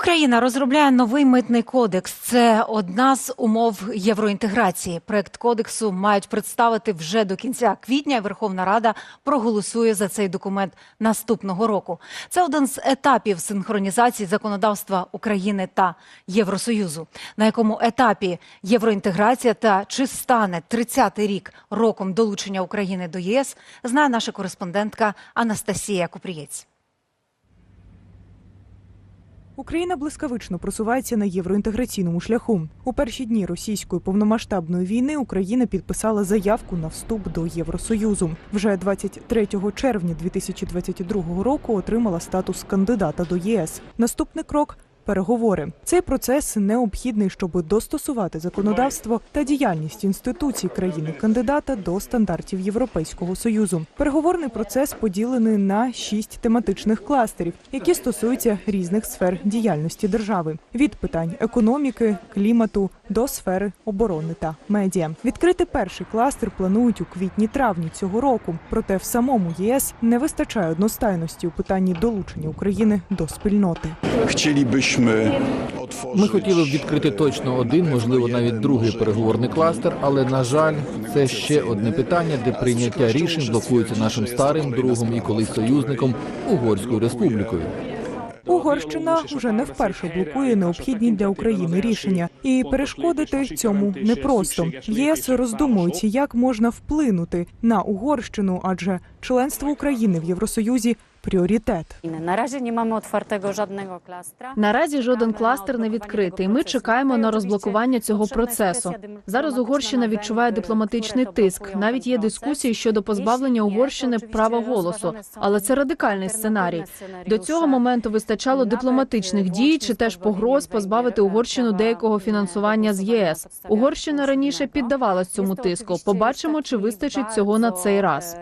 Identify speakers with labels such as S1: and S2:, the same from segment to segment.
S1: Україна розробляє новий митний кодекс. Це одна з умов євроінтеграції. Проект кодексу мають представити вже до кінця квітня. Верховна Рада проголосує за цей документ наступного року. Це один з етапів синхронізації законодавства України та Євросоюзу. На якому етапі євроінтеграція та чи стане 30-й рік роком долучення України до ЄС, знає наша кореспондентка Анастасія Купрієць.
S2: Україна блискавично просувається на євроінтеграційному шляху. У перші дні російської повномасштабної війни Україна підписала заявку на вступ до Євросоюзу. Вже 23 червня 2022 року отримала статус кандидата до ЄС. Наступний крок. Переговори цей процес необхідний, щоб достосувати законодавство та діяльність інституцій країни-кандидата до стандартів Європейського союзу. Переговорний процес поділений на шість тематичних кластерів, які стосуються різних сфер діяльності держави: від питань економіки, клімату до сфери оборони та медіа. Відкрити перший кластер планують у квітні-травні цього року. Проте в самому ЄС не вистачає одностайності у питанні долучення України до спільноти.
S3: Chcielibyśmy
S4: Ми хотіли б відкрити точно один, можливо, навіть другий переговорний кластер, але на жаль, це ще одне питання, де прийняття рішень блокується нашим старим другом і колись союзником Угорською республікою.
S2: Угорщина вже не вперше блокує необхідні для України рішення, і перешкодити цьому непросто. В ЄС роздумують, як можна вплинути на Угорщину, адже членство України в Євросоюзі пріоритет.
S5: Наразі не маємо otwartego żadnego кластера.
S6: Наразі жоден кластер не відкритий. Ми чекаємо на розблокування цього процесу. Зараз Угорщина відчуває дипломатичний тиск. Навіть є дискусії щодо позбавлення Угорщини права голосу, але це радикальний сценарій. До цього моменту вистачало дипломатичних дій чи теж погроз позбавити Угорщину деякого фінансування з ЄС. Угорщина раніше піддавалась цьому тиску. Побачимо, чи вистачить цього на цей раз.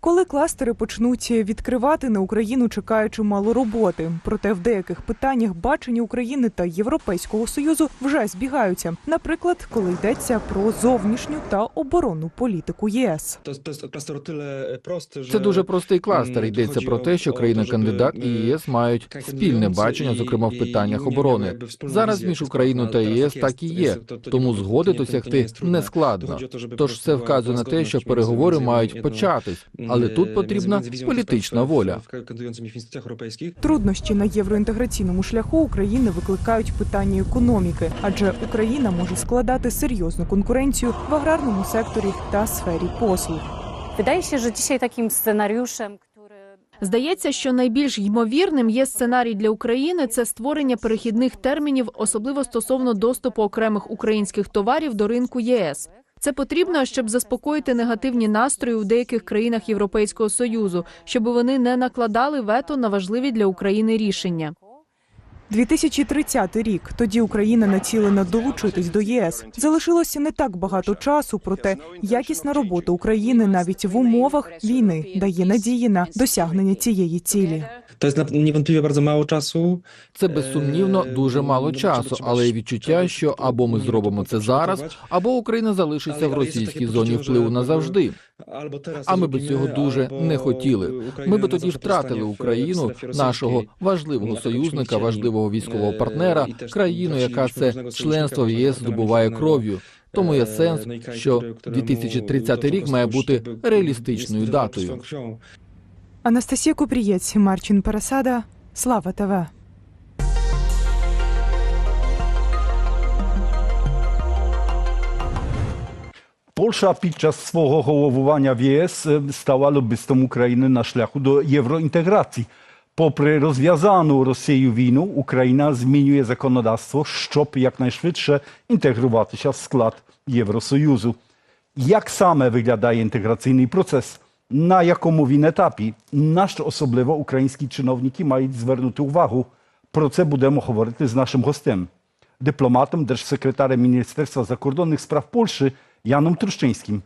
S2: Коли кластери почнуть відкривати на Україну, чекає чимало роботи. Проте в деяких питаннях бачення України та Європейського союзу вже збігаються. Наприклад, коли йдеться про зовнішню та оборонну політику ЄС.
S7: Że
S4: Це дуже простий кластер. Йдеться про те, що
S7: o to,
S4: країна-кандидат і
S7: е,
S4: ЄС мають спільне бачення, зокрема в питаннях оборони. Зараз між Україною та ЄС так і є, тому згоди досягти не складно. Тож все вказує на те, що переговори мають початись, але тут потрібна політична воля.
S2: Труднощі на євроінтеграційному шляху України викликають питання економіки, адже Україна може складати серйозну конкуренцію в аграрному секторі та сфері послуг.
S5: Wydaje się, że dzisiaj takim
S6: Здається, що найбільш ймовірним є сценарій для України це створення перехідних термінів, особливо стосовно доступу окремих українських товарів до ринку єС. Це потрібно, щоб заспокоїти негативні настрої у деяких країнах Європейського союзу, щоб вони не накладали вето на важливі для України рішення.
S2: 2030 рік. Тоді Україна націлена долучитись до ЄС. Залишилося не так багато часу, проте якісна робота України навіть в умовах війни дає надії на досягнення цієї цілі.
S7: Bardzo mało czasu.
S4: Це безсумнівно дуже мало часу, але є відчуття, що або ми зробимо це зараз, або Україна залишиться в російській зоні впливу назавжди.
S7: Albo teraz
S4: А ми би цього дуже не хотіли. Ми би тоді втратили Україну, нашого важливого союзника, важливого
S7: chcieli,
S4: військового
S7: е,
S4: партнера, країну, яка це членство в ЄС здобуває кров'ю. Тому є
S7: Е,
S4: сенс, що
S7: który- któremu
S4: 2030 рік має бути реалістичною датою.
S2: Анастасія Купрієць, Марчин Пересада, Слава ТВ.
S8: Polsza podczas swого головування в ЄС е, стала лобістом України на шляху до євроінтеграції. Попри розв'язану Росією війну, Україна змінює законодавство, щоб якнайшвидше інтегруватися в склад Євросоюзу. Як саме виглядає інтеграційний процес? На якому він етапі? На що особливо українські чиновники мають звернути увагу? Про це будемо говорити з нашим гостем, дипломатом, держсекретарем Міністерства закордонних справ Польщі Janem Truszczyńskim.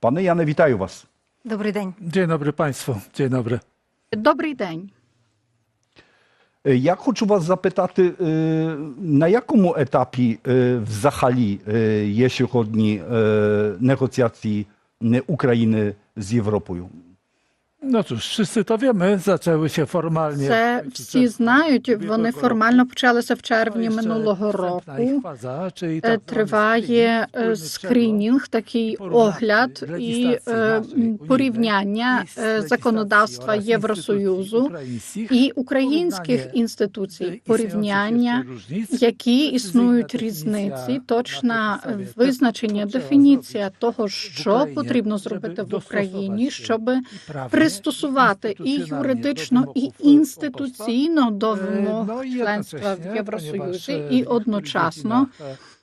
S8: Panie Jane, witają Was.
S1: Добрий день.
S9: Dzień dobry Państwu. Dzień dobry.
S10: Добрий день.
S8: E, Ja хочу вас запитати, е, на якому етапі е, взагалі е, є сьогодні е, негоціації е, України з Європою?
S9: No cóż, wszyscy to wiemy, zaczęły się formalnie.
S3: Це всі знають. Вони формально почалися в червні минулого року. Е, Триває
S9: screening,
S3: е, скринінг, такий огляд і е, порівняння законодавства Євросоюзу і українських інституцій, порівняння, які існують різниці, точна визначення,
S9: tego, co trzeba
S3: дефініція того, що потрібно зробити в Україні, щоб
S9: і правне,
S3: пристосувати і юридично, і інституційно до
S9: Е,
S3: вимог членства в Євросоюзі,
S9: e,
S3: і одночасно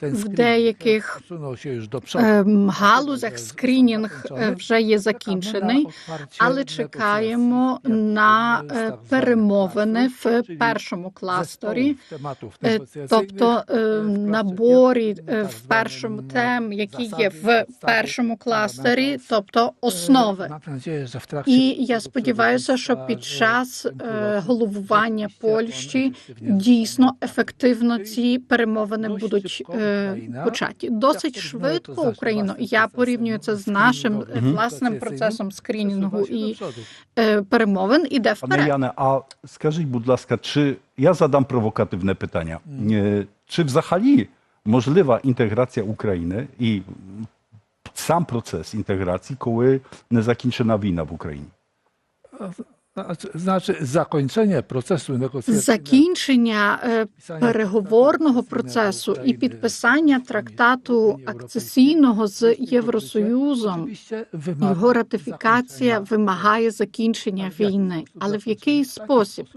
S9: e,
S3: в деяких
S9: e,
S3: ем, галузях скринінг е, вже є закінчений. Але чекаємо на е, перемовини в першому Е,
S9: negocjacyjnych,
S3: тобто е,
S9: е,
S3: наборі е, в першому
S9: ну,
S3: тем, які є в першому кластері, тобто основи.
S9: Mam
S3: І я сподіваюся, що під час е, головування Польщі дійсно ефективно ці перемовини будуть е, початі. Досить швидко Україну. Я порівнюю це з нашим е, власним процесом скрінінгу і перемовин іде вперед.
S8: Jane, a скажіть, будь ласка, чи я задам провокативне питання? Чи взагалі можлива інтеграція України і сам процес інтеграції, коли не закінчена війна в Україні?
S9: Znaczy, закінчення процесу.
S3: Закінчення е, переговорного процесу і підписання трактату акцесійного з Євросоюзом. Його ратифікація вимагає закінчення війни, але в який спосіб?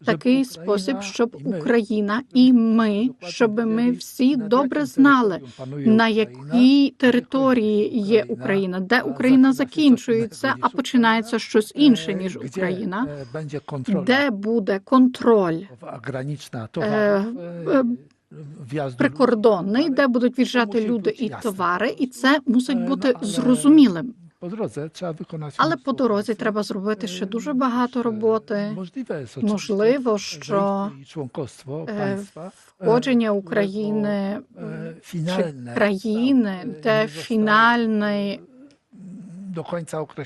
S3: В такий спосіб, щоб Україна і ми, щоб ми всі добре знали, на якій території є Україна, де Україна закінчується, а починається щось інше ніж Україна,
S9: Będzie
S3: де буде контроль е, е, прикордонний, де будуть в'їжджати люди і товари, і це мусить бути зрозумілим.
S9: Po дорозі треба виконати,
S3: Але по дорозі треба зробити ще
S9: Е,
S3: дуже багато роботи. Можливо, що
S9: członkostwo
S3: е, входження
S9: е,
S3: України
S9: е,
S3: чи країни,
S9: е,
S3: де фінальний.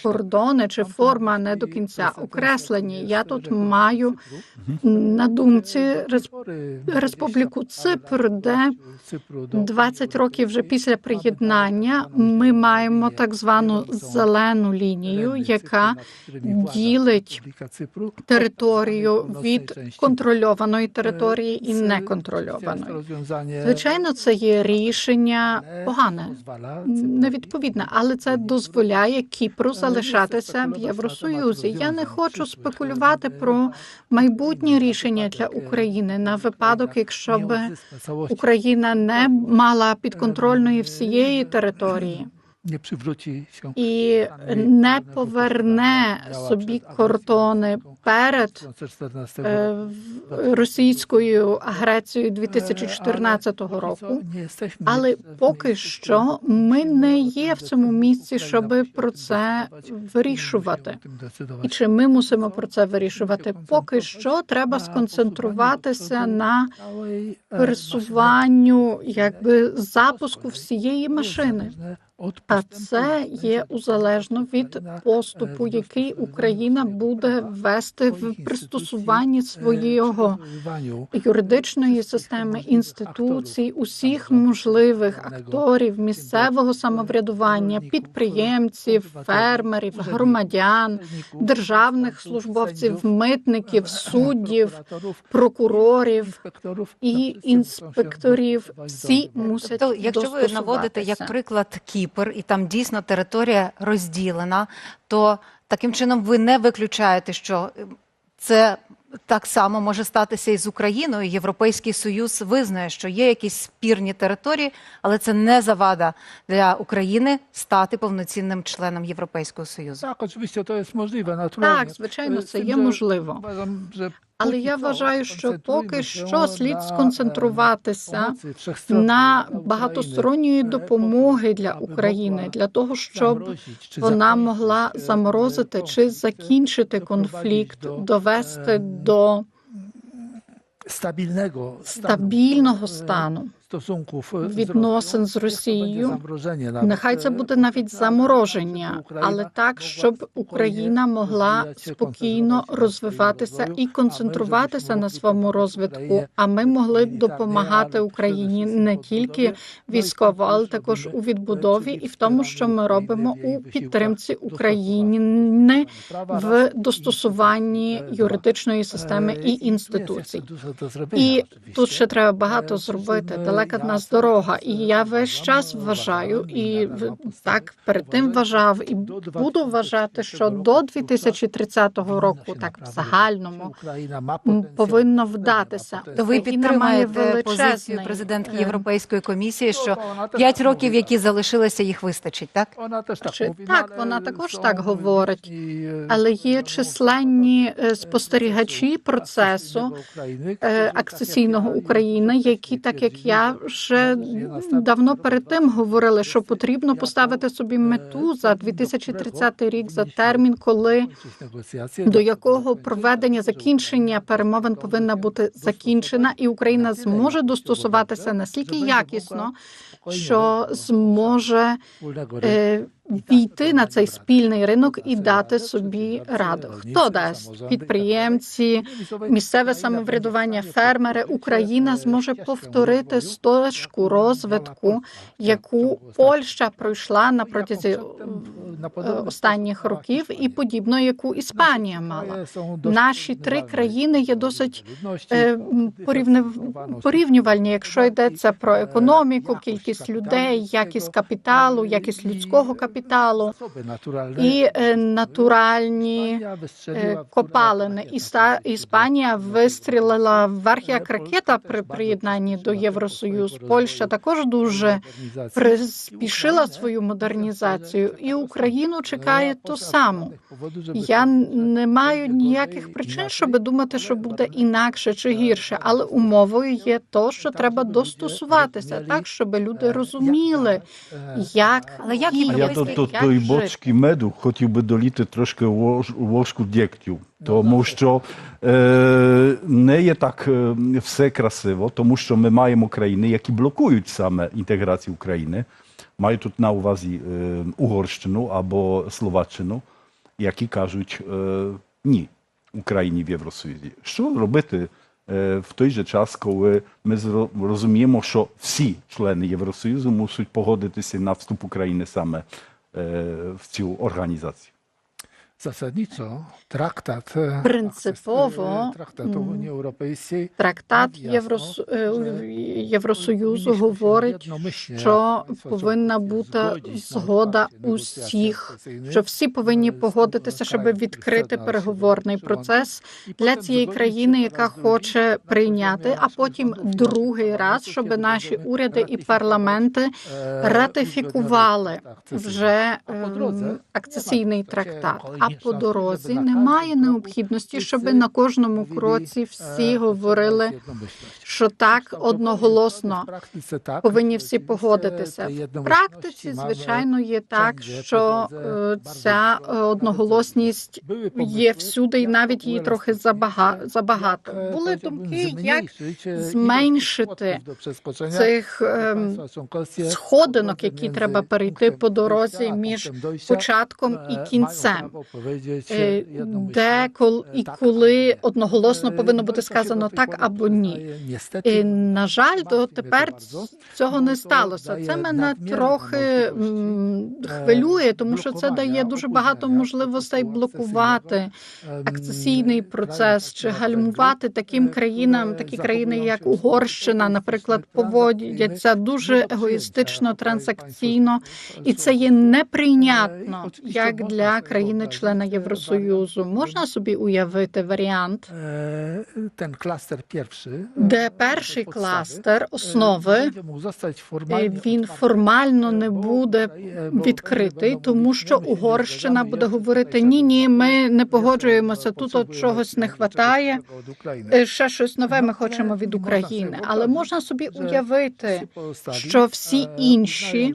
S3: Кордони чи форма не до кінця. окреслені. Я тут маю на думці Рес- Республіку Ципр, де 20 років вже після приєднання ми маємо так звану зелену лінію, яка ділить територію від контрольованої території і неконтрольованої. Звичайно, це є рішення погане, невідповідне, але це дозволяє Кіпру залишатися в Євросоюзі. Я не хочу спекулювати про майбутнє рішення для України на випадок, якщо б Україна не мала підконтрольної всієї території і не поверне собі кордони перед
S9: 2014
S3: в- російською агресією 2014 року. Але поки що ми не є в цьому місці, щоб про це вирішувати. І чи ми мусимо про це вирішувати? Поки що треба сконцентруватися на пересуванню, якби запуску всієї машини. А це є узалежно від поступу, який Україна буде вести в пристосуванні свого юридичної системи інституцій, усіх можливих акторів місцевого самоврядування, підприємців, фермерів, громадян, державних службовців, митників, суддів, прокурорів і інспекторів. Всі мусять
S1: Тобто, якщо ви наводите як приклад Кіпр, і там дійсно територія розділена, то таким чином ви не виключаєте, що е, це так само може статися і з Україною. Європейський Союз визнає, що є якісь спірні території, але це не завада для України стати повноцінним членом Європейського Союзу.
S9: Так, oczywiście to jest możliwe, naturalnie.
S3: Так, звичайно,
S9: Е,
S3: це є можливо. Але я вважаю, що поки що слід сконцентруватися
S9: pomocy wszechstronnej
S3: на багатосторонньої
S9: e,
S3: допомоги для України для того, щоб вона могла
S9: e,
S3: заморозити чи закінчити конфлікт, довести до стабільного стану.
S9: Z
S3: відносин з Росією. Нехай це
S9: e,
S3: буде навіть замороження, але так, щоб Україна могла спокійно розвиватися і концентруватися на своєму розвитку. А ми могли
S9: militarnie,
S3: допомагати Україні не тільки
S9: і
S3: військово, але
S9: також,
S3: у відбудові і в тому, що ми робимо у підтримці України в достосуванні
S9: e,
S3: юридичної
S9: Е,
S3: системи
S9: і
S3: і
S9: jest
S3: інституцій. І тут ще треба багато
S9: Е,
S3: зробити. Далека
S9: я
S3: в нас дорога. І я весь час вважаю,
S9: і
S3: так перед тим вважав і буду вважати, що
S9: 2030
S3: до
S9: року
S3: 2030 року, так в загальному, повинно вдатися.
S1: То ви підтримаєте позицію президентки
S3: е,
S1: Європейської комісії, що
S9: Вона теж
S1: п'ять років, які залишилися, їх вистачить, так?
S9: Вона теж так
S3: Чи- так, вона також так говорить. Але є численні е, спостерігачі процесу е, акцесійного України, які, так як я, вже давно перед тим говорили, що потрібно поставити собі мету за 2030 рік, за термін, коли до якого проведення закінчення перемовин повинна бути закінчена, і Україна зможе достосуватися настільки якісно, що зможе
S9: wspólnego
S3: е, війти на цей спільний ринок і дати собі раду. Хто дасть підприємці, місцеве самоврядування, фермери? Україна зможе повторити стежку розвитку, яку Польща пройшла на протязі е, останніх років, і подібно, яку Іспанія мала. Наші три країни є досить е, порівнювальні, якщо йдеться про економіку, кількість людей, якість капіталу, якість людського капіталу і е, натуральні е, копалини. Іспанія вистрілила вверх як ракета при приєднанні до Євросоюзу. Польща також дуже приспішила свою модернізацію, і Україну чекає то само. Я не маю ніяких причин, щоб думати, що буде інакше чи гірше, але умовою є то, що треба достосуватися так, щоб люди розуміли, як
S1: Але як європейський
S8: до, до тої бочки меду хотів би доліти трошки лож- ложку дєктю, тому що е, не є так е, все красиво, тому що ми маємо країни, які блокують саме інтеграцію України. Маю тут на увазі е, Угорщину або Словаччину, які кажуть е, ні Україні в Євросоюзі. Що робити е, в той же час, коли ми розуміємо, що всі члени Євросоюзу мусять погодитися на вступ України саме е, в цю організацію?
S9: E,
S3: Принципово,
S9: e,
S3: трактат
S9: Ясно,
S3: Єврос... е,
S9: że
S3: Євросоюзу говорить, що повинна бути згода усіх, що всі повинні погодитися, щоб відкрити переговорний процес для цієї країни, яка хоче прийняти, а потім другий раз, щоб наші уряди і парламенти
S9: e,
S3: ратифікували вже ем, акцесійний трактат. А по дорозі немає необхідності,
S9: кроці
S3: щоб на кожному кроці
S9: e,
S3: всі говорили, що так одноголосно повинні всі погодитися. В практиці, звичайно, є так, що е, ця е, одноголосність є всюди, і навіть її трохи забага- забагато. Були думки, як зменшити
S9: do
S3: цих ем, сходинок, які треба перейти по дорозі між
S9: punktem
S3: початком і кінцем. Е, Де кол-
S9: e,
S3: і коли одноголосно
S9: Е,
S3: повинно
S9: ну,
S3: бути сказано так або ні. І, на жаль, дотепер
S9: bardzo.
S3: цього не
S9: Ну,
S3: сталося. Це мене трохи
S9: е,
S3: хвилює, тому що це дає дуже багато можливостей блокувати
S9: Ем,
S3: акцесійний процес чи гальмувати таким
S9: е,
S3: країнам, такі країни, як Угорщина, наприклад, поводяться дуже егоїстично,
S9: państw
S3: і це є неприйнятно
S9: Е,
S3: як для країни-члена
S9: wyobrazić
S3: Євросоюзу. Можна собі уявити варіант,
S9: klaster
S3: де
S9: e,
S3: перший кластер основи е, він формально не буде відкритий, тому що
S9: «No, my się nie
S3: Угорщина буде говорити ні, ні, ми не погоджуємося. Тут от чогось не хватає. е, Ще щось нове ми
S9: Ну,
S3: хочемо від України. Але можна собі уявити, що всі
S9: е,
S3: інші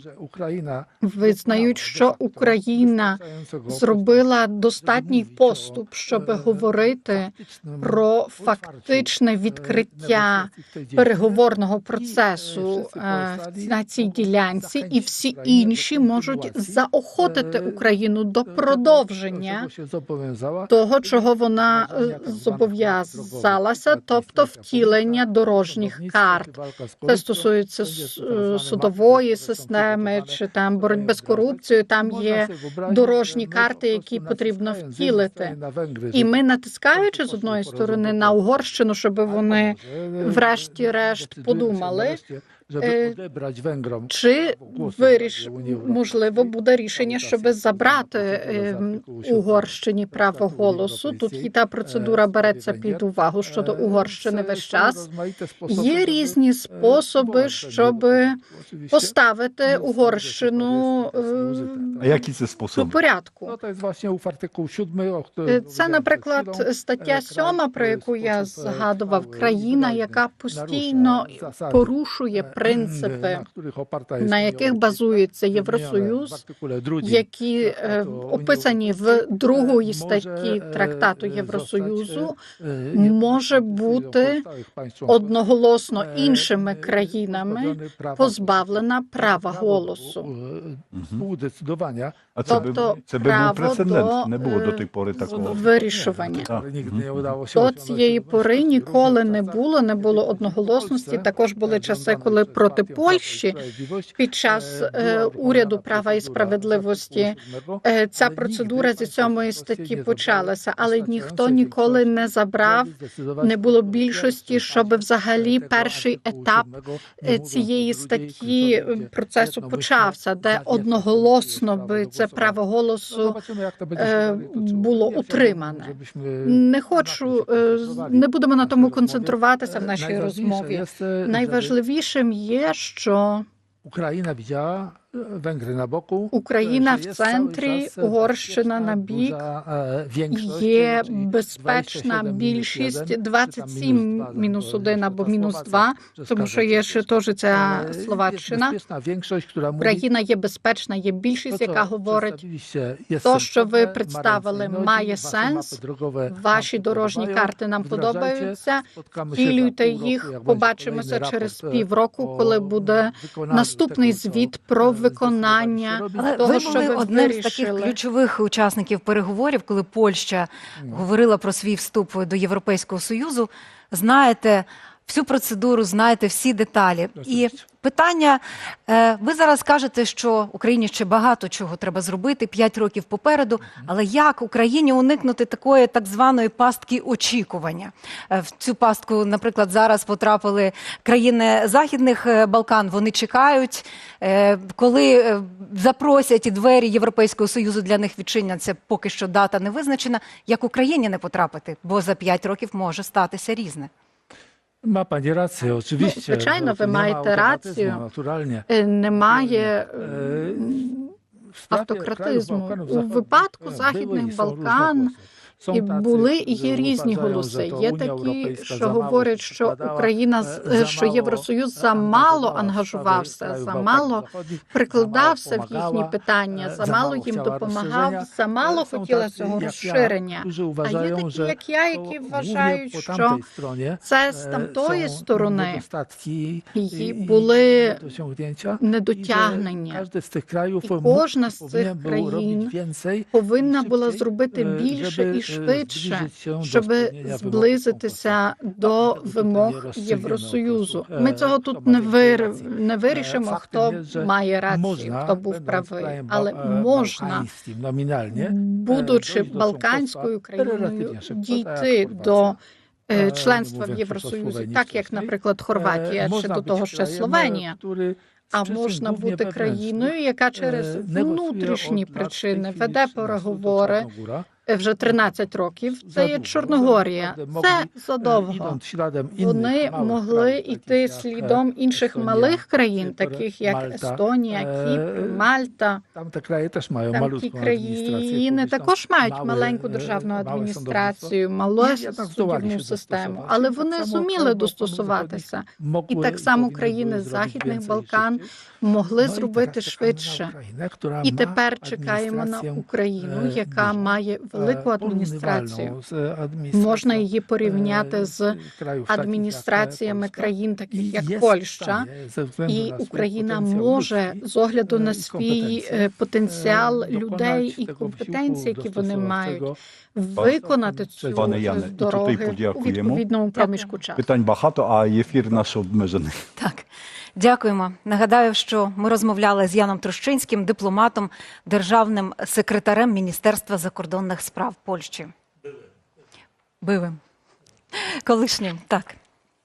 S3: визнають, що Україна зробила достатній поступ, щоб говорити про фактичне відкриття переговорного процесу е, на цій ділянці, і всі інші можуть заохотити Україну до продовження того, чого вона е, зобов'язалася, тобто втілення дорожніх карт. Це стосується е, судової системи чи там боротьби з корупцією. Там є дорожні карти, які потрібно втілити. І ми натискаючи з одної сторони на Угорщину, щоб вони врешті-решт подумали, е, чи виріш можливо буде рішення, щоб забрати Угорщині право голосу. Тут і та процедура береться під увагу щодо Угорщини весь час. Є різні способи, щоб поставити Угорщину е,
S8: це
S3: до
S8: спосіб?
S3: порядку.
S9: No to jest właśnie ów artykuł 7, o którym
S3: Це, наприклад, стаття 7, про яку я згадував, країна, яка постійно порушує принципи,
S9: jest
S3: на яких базується Євросоюз, які
S9: e,
S3: е,
S9: Unii
S3: описані в другої статті трактату Євросоюзу, може бути одноголосно іншими країнами позбавлена права голосу.
S8: А це, би,
S3: Тобто
S8: це би був прецедент.
S3: до,
S8: Не було до
S3: е,
S8: тої пори такого.
S3: вирішування.
S9: Nigdy nie
S3: До цієї пори ніколи не було, не було одноголосності. Також були часи, коли проти Польщі під час
S9: e,
S3: е, уряду права і справедливості
S9: artykułu 7,
S3: е, ця процедура зі сьомої статті почалася, але ніхто ніколи не забрав, не було більшості, щоб взагалі перший етап
S9: 7,
S3: е,
S9: nie mówiąc o
S3: цієї статті процесу почався, де одноголосно би це право голосу е, було утримане. Не хочу, е, не будемо на тому концентруватися в
S9: E,
S3: нашій розмові.
S9: e,
S3: Найважливішим є, що
S9: Ukraina widziała Węgry na boku.
S3: Україна в центрі, Угорщина на бік. Є безпечна більшість
S9: мінус
S3: 27 мінус
S9: бо
S3: 1 або мінус
S9: Словація
S3: 2, тому що є ще теж ця Словаччина. Україна є безпечна, є більшість, яка говорить, то, що ви представили, має сенс, ваші дорожні карти нам подобаються. Втілюйте їх, побачимося через півроку, коли буде наступний звіт про виконання.
S1: Але
S3: того,
S1: ви
S3: що
S1: були
S3: ви
S1: одним з таких ключових учасників переговорів, коли Польща говорила про свій вступ до Європейського союзу. Знаєте всю процедуру, знаєте всі деталі. І питання: е, ви зараз кажете, що Україні ще багато чого треба зробити, 5 років попереду. Але як Україні уникнути такої так званої пастки очікування? Е, В цю пастку, наприклад, зараз потрапили країни Західних е, Балкан. Вони чекають, коли запросять і двері Європейського союзу для них відчиняться. Поки що дата не визначена. Як Україні не потрапити, бо за 5 років може статися різне.
S9: Ma pani rację, oczywiście.
S3: zwyczajno,
S9: że
S3: wy
S9: nie ma
S3: macie
S9: automatyzmu,
S3: rację.
S9: Naturalnie.
S3: Е, Немає
S9: E,
S3: е, автократизму. У випадку
S9: e,
S3: Західних Балкан і були і є різні голоси. Є такі, що говорять, що Україна
S9: e,
S3: що Євросоюз
S9: e,
S3: замало ангажувався, замало прикладався в їхні питання,
S9: e,
S3: замало їм допомагав, замало
S9: E,
S3: хотіла цього розширення. А є такі, як я, які вважають, що це з
S9: e,
S3: тамтої сторони її були недотягнення. І кожна з цих країн повинна була зробити
S9: е,
S3: більше і
S9: е,
S3: швидше,
S9: do
S3: щоб зблизитися до вимог Євросоюзу. Ми
S9: Е,
S3: цього тут не вир... не вирішимо, хто має рацію, хто був
S9: będąc
S3: правий. Але можна, будучи балканською країною, дійти до е,
S9: Е,
S3: членства в Євросоюзі, так як, наприклад, Хорватія,
S9: Е,
S3: чи до того ще Словенія. А можна бути країною, яка через
S9: е,
S3: внутрішні причини веде переговори. Вже 13 років. Це є Чорногорія. Це задовго.
S9: innych
S3: Вони могли йти слідом інших малих країн, таких як Естонія, Кіпр,
S9: Е,
S3: Мальта.
S9: Też mają
S3: Там
S9: administrację
S3: країни також мають маленьку
S9: e,
S3: державну адміністрацію, малу
S9: się
S3: систему, але вони зуміли достосуватися. І так само країни Західних Балкан. Могли зробити швидше.
S9: Україну,
S3: І тепер чекаємо на Україну,
S9: е,
S3: яка має велику
S9: е,
S3: адміністрацію. Можна її порівняти
S9: е,
S3: з адміністраціями країн, таких як Польща. І Україна може з огляду
S9: е,
S3: на свій е, потенціал
S9: е,
S3: людей і компетенції, які вони мають, виконати цю
S8: Пане Яне, і тут
S3: дороги
S8: і
S3: у відповідному проміжку часу.
S8: Питань багато, а ефір наш обмежений.
S1: Так, дякуємо. Нагадаю, що ми розмовляли з Яном Трощинським, дипломатом, державним секретарем Міністерства закордонних справ Польщі. Бивим. Колишнім, так.